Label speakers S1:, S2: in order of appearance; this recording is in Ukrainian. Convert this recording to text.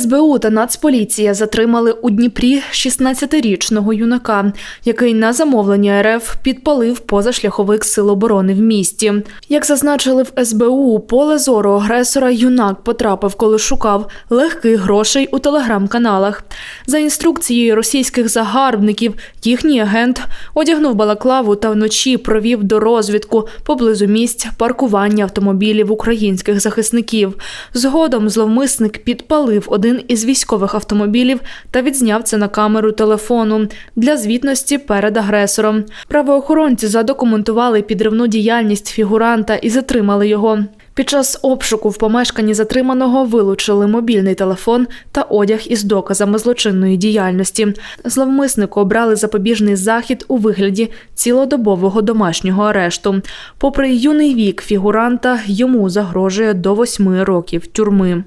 S1: СБУ та Нацполіція затримали у Дніпрі 16-річного юнака, який на замовлення РФ підпалив позашляховик сил оборони в місті. Як зазначили в СБУ, поле зору агресора юнак потрапив, коли шукав легких грошей у телеграм-каналах. За інструкцією російських загарбників, їхній агент одягнув балаклаву та вночі провів до розвідку поблизу місць паркування автомобілів українських захисників. Згодом зловмисник підпалив один із військових автомобілів та відзняв це на камеру телефону для звітності перед агресором. Правоохоронці задокументували підривну діяльність фігуранта і затримали його. Під час обшуку в помешканні затриманого вилучили мобільний телефон та одяг із доказами злочинної діяльності. Зловмиснику обрали запобіжний захід у вигляді цілодобового домашнього арешту. Попри юний вік фігуранта, йому загрожує до восьми років тюрми.